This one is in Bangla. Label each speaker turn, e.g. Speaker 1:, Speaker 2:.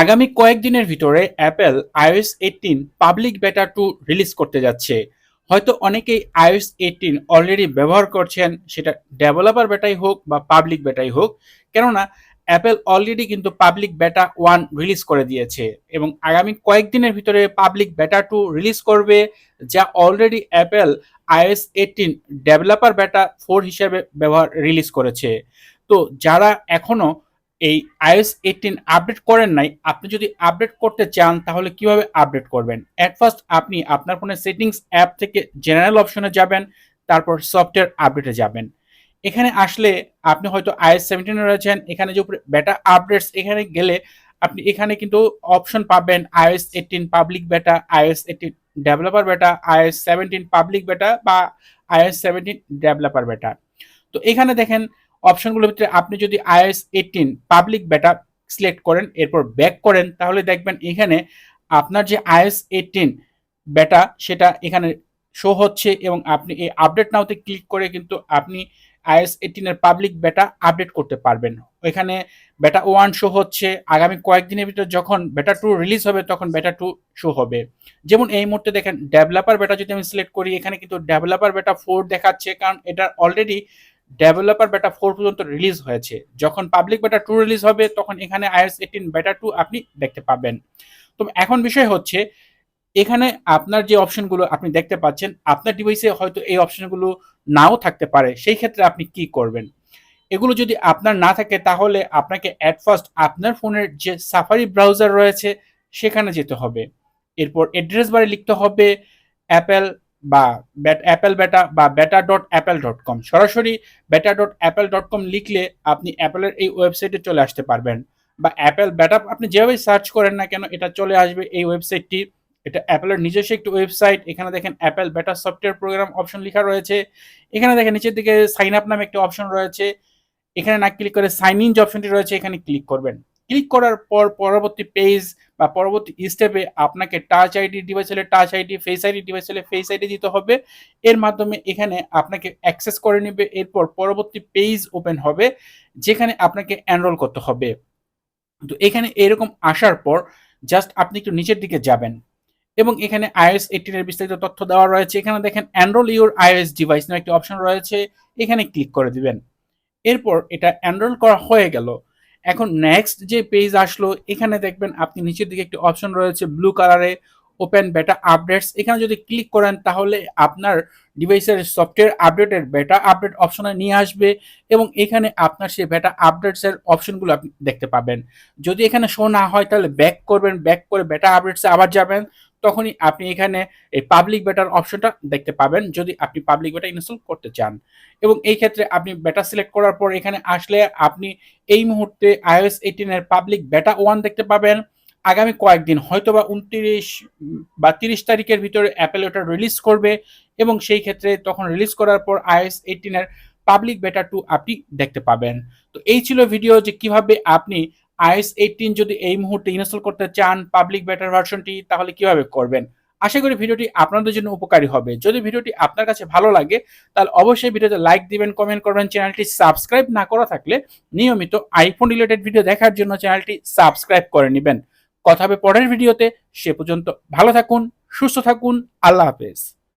Speaker 1: আগামী কয়েকদিনের ভিতরে Apple iOS eighteen public beta two release করতে যাচ্ছে। হয়তো অনেকেই iOS এইটিন অলরেডি ব্যবহার করছেন, সেটা ডেভেলপার বেটাই হোক বা পাবলিক বেটাই হোক। কেননা অ্যাপেল অলরেডি কিন্তু পাবলিক বেটা ওয়ান রিলিজ করে দিয়েছে এবং আগামী কয়েকদিনের ভিতরে পাবলিক বেটা টু রিলিজ করবে, যা already Apple iOS eighteen developer beta four হিসেবে ব্যবহার রিলিজ করেছে। তো যারা এখনও এই iOS এইটিন আপডেট করেন নাই, আপনি যদি আপডেট করতে চান, তাহলে কীভাবে আপডেট করবেন? অ্যাট ফার্স্ট আপনি আপনার ফোনের সেটিংস অ্যাপ থেকে জেনারেল অপশনে যাবেন, তারপর সফটওয়্যার আপডেটে যাবেন। এখানে আসলে আপনি হয়তো iOS সেভেন্টিনে রয়েছেন, এখানে যে উপরে বেটা আপডেটস এখানে গেলে আপনি এখানে কিন্তু অপশন পাবেন iOS eighteen public beta iOS eighteen developer beta iOS seventeen public beta বা আইএস সেভেন্টিন ডেভেলপার বেটা তো এখানে দেখেন অপশনগুলোর ভিতরে আপনি যদি iOS eighteen public beta select করেন, এরপর ব্যাক করেন, তাহলে দেখবেন এখানে আপনার যে আইএস এইটিন বেটা সেটা এখানে শো হচ্ছে এবং আপনি এই আপডেট নাওতে ক্লিক করে কিন্তু আপনি আইএস এইটিনের পাবলিক বেটা আপডেট করতে পারবেন। ওইখানে বেটা ওয়ান শো হচ্ছে, আগামী কয়েকদিনের ভিতরে যখন বেটা টু রিলিজ হবে তখন বেটা টু শো হবে। যেমন এই মুহূর্তে দেখেন ডেভেলপার বেটা যদি আমি সিলেক্ট করি, এখানে কিন্তু ডেভেলপার বেটা ফোর দেখাচ্ছে, কারণ এটা অলরেডি ডেভেলপার বেটা ফোর পর্যন্ত রিলিজ হয়েছে। যখন পাবলিক বেটা টু রিলিজ হবে, তখন এখানে আইএস এইটিন বেটা টু আপনি দেখতে পাবেন। তো এখন বিষয় হচ্ছে, এখানে আপনার যে অপশনগুলো আপনি দেখতে পাচ্ছেন, আপনার ডিভাইসে হয়তো এই অপশনগুলো নাও থাকতে পারে। সেই ক্ষেত্রে আপনি কি করবেন? এগুলো যদি আপনার না থাকে, তাহলে আপনাকে অ্যাট ফার্স্ট আপনার ফোনের যে সাফারি ব্রাউজার রয়েছে, সেখানে যেতে হবে। এরপর অ্যাড্রেস বারে লিখতে হবে অ্যাপেল বা অ্যাপেল বেটা বা বেটা ডট অ্যাপেল ডট কম সরাসরি বেটা ডট অ্যাপেল ডট কম লিখলে আপনি অ্যাপেলের এই ওয়েবসাইটে চলে আসতে পারবেন বা অ্যাপেল বেটা আপনি যেভাবে সার্চ করেন না কেন, এটা চলে আসবে এই ওয়েবসাইটটি এটা অ্যাপেলের নিজস্ব একটি ওয়েবসাইট এখানে দেখেন অ্যাপেল বেটা সফটওয়্যার প্রোগ্রাম অপশন লেখা রয়েছে। এখানে দেখেন নিচের দিকে সাইন আপ নামে একটি অপশন রয়েছে। এখানে না ক্লিক করে সাইন ইন যে অপশনটি রয়েছে, এখানে ক্লিক করবেন। ক্লিক করার পর পরবর্তী পেজ বা পরবর্তী স্টেপে আপনাকে টাচ আইডি ডিভাইস হলে touch ID face ID device হলে ফেস আইডি দিতে হবে। এর মাধ্যমে এখানে আপনাকে অ্যাক্সেস করে নেবে। এরপর পরবর্তী পেজ ওপেন হবে, যেখানে আপনাকে এনরোল করতে হবে। তো এখানে এরকম আসার পর জাস্ট আপনি একটু নিচের দিকে যাবেন এবং এখানে আইএস এইটিনের বিস্তারিত তথ্য দেওয়া রয়েছে। এখানে দেখেন এনরোল ইউর আইএস ডিভাইস নামে একটি অপশন রয়েছে। এখানে ক্লিক করে দিবেন। এরপর এটা এনরোল করা হয়ে গেল। এখন নেক্সট যে পেজ আসলো, এখানে দেখবেন আপনি নিচের দিকে একটি অপশন রয়েছে ব্লু কালারে ওপেন বেটা আপডেটস এখানে যদি ক্লিক করেন, তাহলে আপনার ডিভাইসের সফটওয়্যার আপডেটের বেটা আপডেট অপশনে নিয়ে আসবে এবং এখানে আপনার সেই বেটা আপডেটসের অপশনগুলো আপনি দেখতে পাবেন। যদি এখানে শো না হয়, তাহলে ব্যাক করবেন। ব্যাক করে বেটা আপডেটসে আবার যাবেন। তখনই আপনি এখানে এই পাবলিক বেটার অপশনটা দেখতে পাবেন যদি আপনি পাবলিক বেটা ইনস্টল করতে চান। এবং এই ক্ষেত্রে আপনি বেটা সিলেক্ট করার পর এখানে আসলে আপনি এই মুহূর্তে আইওএস এইটিনের পাবলিক বেটা ওয়ান দেখতে পাবেন। আগামী কয়েকদিন হয়তো বা উনত্রিশ বা তিরিশ তারিখের ভিতরে অ্যাপেল ওটা রিলিজ করবে এবং সেই ক্ষেত্রে তখন রিলিজ করার পর আইএস এইটিনের পাবলিক বেটা টু আপনি দেখতে পাবেন। তো এই ছিল ভিডিও যে কীভাবে আপনি আইএস এইটিন যদি এই মুহূর্তে ইনস্টল করতে চান পাবলিক বেটার ভার্সনটি তাহলে কীভাবে করবেন? আশা করি ভিডিওটি আপনাদের জন্য উপকারী হবে। যদি ভিডিওটি আপনার কাছে ভালো লাগে, তাহলে অবশ্যই ভিডিওতে লাইক দিবেন কমেন্ট করবেন চ্যানেলটি সাবস্ক্রাইব না করা থাকলে নিয়মিত আইফোন রিলেটেড ভিডিও দেখার জন্য চ্যানেলটি সাবস্ক্রাইব করে নেবেন। কথা হবে পরের ভিডিওতে, সে পর্যন্ত ভালো থাকুন, সুস্থ থাকুন, আল্লাহ হাফেজ।